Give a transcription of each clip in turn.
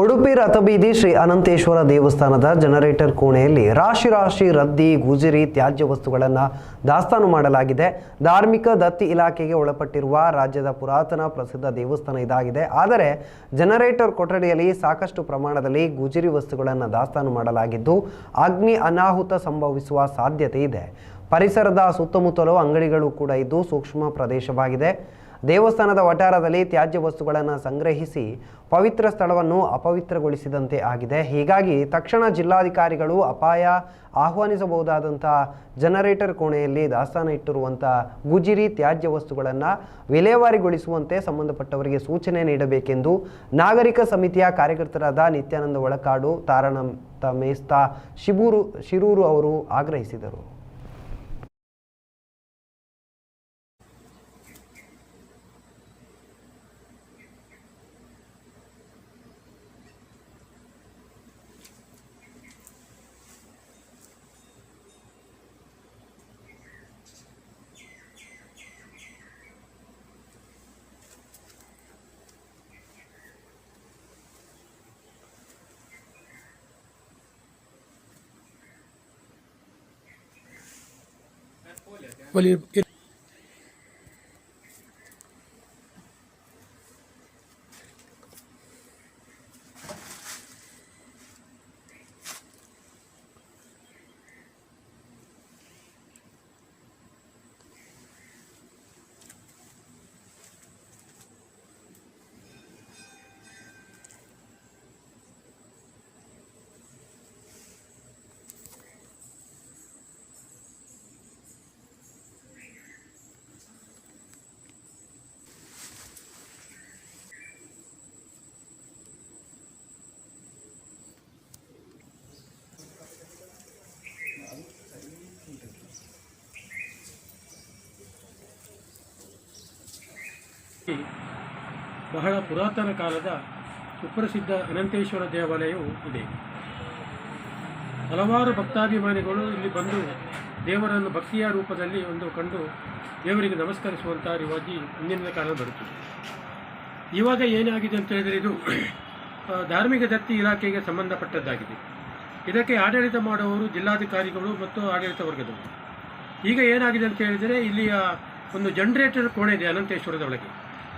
ಉಡುಪಿ ರಥಬೀದಿ ಶ್ರೀ ಅನಂತೇಶ್ವರ ದೇವಸ್ಥಾನದ ಜನರೇಟರ್ ಕೋಣೆಯಲ್ಲಿ ರಾಶಿ ರಾಶಿ ರದ್ದಿ, ಗುಜರಿ, ತ್ಯಾಜ್ಯ ವಸ್ತುಗಳನ್ನು ದಾಸ್ತಾನು ಮಾಡಲಾಗಿದೆ. ಧಾರ್ಮಿಕ ದತ್ತಿ ಇಲಾಖೆಗೆ ಒಳಪಟ್ಟಿರುವ ರಾಜ್ಯದ ಪುರಾತನ ಪ್ರಸಿದ್ಧ ದೇವಸ್ಥಾನ ಇದಾಗಿದೆ. ಆದರೆ ಜನರೇಟರ್ ಕೊಠಡಿಯಲ್ಲಿ ಸಾಕಷ್ಟು ಪ್ರಮಾಣದಲ್ಲಿ ಗುಜರಿ ವಸ್ತುಗಳನ್ನು ದಾಸ್ತಾನು ಮಾಡಲಾಗಿದ್ದು, ಅಗ್ನಿ ಅನಾಹುತ ಸಂಭವಿಸುವ ಸಾಧ್ಯತೆ ಇದೆ. ಪರಿಸರದ ಸುತ್ತಮುತ್ತಲೂ ಅಂಗಡಿಗಳು ಕೂಡ ಇದ್ದು ಸೂಕ್ಷ್ಮ ಪ್ರದೇಶವಾಗಿದೆ. ದೇವಸ್ಥಾನದ ವಠಾರದಲ್ಲಿ ತ್ಯಾಜ್ಯ ವಸ್ತುಗಳನ್ನು ಸಂಗ್ರಹಿಸಿ ಪವಿತ್ರ ಸ್ಥಳವನ್ನು ಅಪವಿತ್ರಗೊಳಿಸಿದಂತೆ ಆಗಿದೆ. ಹೀಗಾಗಿ ತಕ್ಷಣ ಜಿಲ್ಲಾಧಿಕಾರಿಗಳು ಅಪಾಯ ಆಹ್ವಾನಿಸಬಹುದಾದಂಥ ಜನರೇಟರ್ ಕೋಣೆಯಲ್ಲಿ ದಾಸ್ತಾನ ಇಟ್ಟಿರುವಂಥ ಗುಜಿರಿ ತ್ಯಾಜ್ಯ ವಸ್ತುಗಳನ್ನು ವಿಲೇವಾರಿಗೊಳಿಸುವಂತೆ ಸಂಬಂಧಪಟ್ಟವರಿಗೆ ಸೂಚನೆ ನೀಡಬೇಕೆಂದು ನಾಗರಿಕ ಸಮಿತಿಯ ಕಾರ್ಯಕರ್ತರಾದ ನಿತ್ಯಾನಂದ ಒಳಕಾಡು ತಾರಣ ಮೇಸ್ತಾ, ಶಿಬೂರು ಶಿರೂರು ಅವರು ಆಗ್ರಹಿಸಿದರು. Well, it, it, ಬಹಳ ಪುರಾತನ ಕಾಲದ ಸುಪ್ರಸಿದ್ಧ ಅನಂತೇಶ್ವರ ದೇವಾಲಯವು ಇದೆ. ಹಲವಾರು ಭಕ್ತಾಭಿಮಾನಿಗಳು ಇಲ್ಲಿ ಬಂದು ದೇವರನ್ನು ಭಕ್ತಿಯ ರೂಪದಲ್ಲಿ ಒಂದು ಕಂಡು ದೇವರಿಗೆ ನಮಸ್ಕರಿಸುವಂಥ ರಿವಾಜಿ ಇಂದಿನ ಕಾಲ ಬರುತ್ತದೆ. ಇವಾಗ ಏನಾಗಿದೆ ಅಂತ ಹೇಳಿದರೆ ಇದು ಧಾರ್ಮಿಕ ದತ್ತಿ ಇಲಾಖೆಗೆ ಸಂಬಂಧಪಟ್ಟದ್ದಾಗಿದೆ. ಇದಕ್ಕೆ ಆಡಳಿತ ಮಾಡುವವರು ಜಿಲ್ಲಾಧಿಕಾರಿಗಳು ಮತ್ತು ಆಡಳಿತ ವರ್ಗದವರು. ಈಗ ಏನಾಗಿದೆ ಅಂತ ಹೇಳಿದರೆ ಇಲ್ಲಿಯ ಒಂದು ಜನರೇಟರ್ ಕೋಣೆ ಇದೆ ಅನಂತೇಶ್ವರದ ಒಳಗೆ.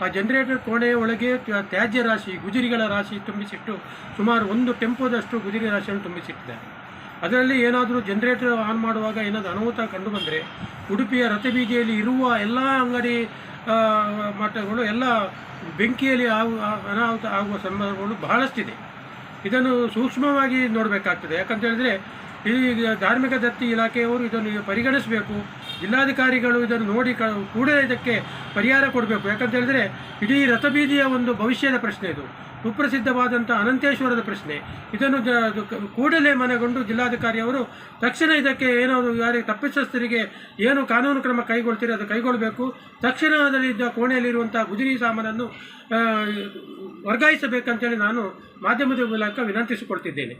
ಆ ಜನರೇಟರ್ ಕೋಣೆಯ ಒಳಗೆ ತ್ಯಾಜ್ಯ ರಾಶಿ, ಗುಜರಿಗಳ ರಾಶಿ ತುಂಬಿಸಿಟ್ಟು ಸುಮಾರು ಒಂದು ಟೆಂಪೋದಷ್ಟು ಗುಜರಿ ರಾಶಿಯನ್ನು ತುಂಬಿಸಿಟ್ಟಿದೆ. ಅದರಲ್ಲಿ ಏನಾದರೂ ಜನರೇಟರ್ ಆನ್ ಮಾಡುವಾಗ ಏನಾದರೂ ಅನಾಹುತ ಕಂಡು ಬಂದರೆ ಉಡುಪಿಯ ರಥಬೀದಿಯಲ್ಲಿ ಇರುವ ಎಲ್ಲ ಅಂಗಡಿ ಮಟ್ಟಗಳು ಎಲ್ಲ ಬೆಂಕಿಯಲ್ಲಿ ಅನಾಹುತ ಆಗುವ ಸಂದರ್ಭಗಳು ಬಹಳಷ್ಟಿದೆ. ಇದನ್ನು ಸೂಕ್ಷ್ಮವಾಗಿ ನೋಡಬೇಕಾಗ್ತದೆ. ಯಾಕಂತ ಹೇಳಿದ್ರೆ ಈ ಧಾರ್ಮಿಕ ದತ್ತಿ ಇಲಾಖೆಯವರು ಇದನ್ನು ಪರಿಗಣಿಸಬೇಕು. ಜಿಲ್ಲಾಧಿಕಾರಿಗಳು ಇದನ್ನು ನೋಡಿ ಕೂಡಲೇ ಇದಕ್ಕೆ ಪರಿಹಾರ ಕೊಡಬೇಕು. ಯಾಕಂತ ಹೇಳಿದ್ರೆ ಇಡೀ ರಥಬೀದಿಯ ಒಂದು ಭವಿಷ್ಯದ ಪ್ರಶ್ನೆ ಇದು. ಸುಪ್ರಸಿದ್ಧವಾದಂಥ ಅನಂತೇಶ್ವರದ ಪ್ರಶ್ನೆ. ಇದನ್ನು ಕೂಡಲೇ ಮನೆಗೊಂಡು ಜಿಲ್ಲಾಧಿಕಾರಿಯವರು ತಕ್ಷಣ ಇದಕ್ಕೆ ಏನಾದರೂ ಯಾರಿಗೆ ತಪ್ಪಿತಸ್ಥರಿಗೆ ಏನು ಕಾನೂನು ಕ್ರಮ ಕೈಗೊಳ್ತೀರಿ ಅದು ಕೈಗೊಳ್ಳಬೇಕು ತಕ್ಷಣ ಅದರಲ್ಲಿದ್ದ ಕೋಣೆಯಲ್ಲಿರುವಂಥ ಗುಜರಿ ಸಾಮಾನನ್ನು ವರ್ಗಾಯಿಸಬೇಕಂತೇಳಿ ನಾನು ಮಾಧ್ಯಮದ ಮೂಲಕ ವಿನಂತಿಸಿಕೊಳ್ತಿದ್ದೇನೆ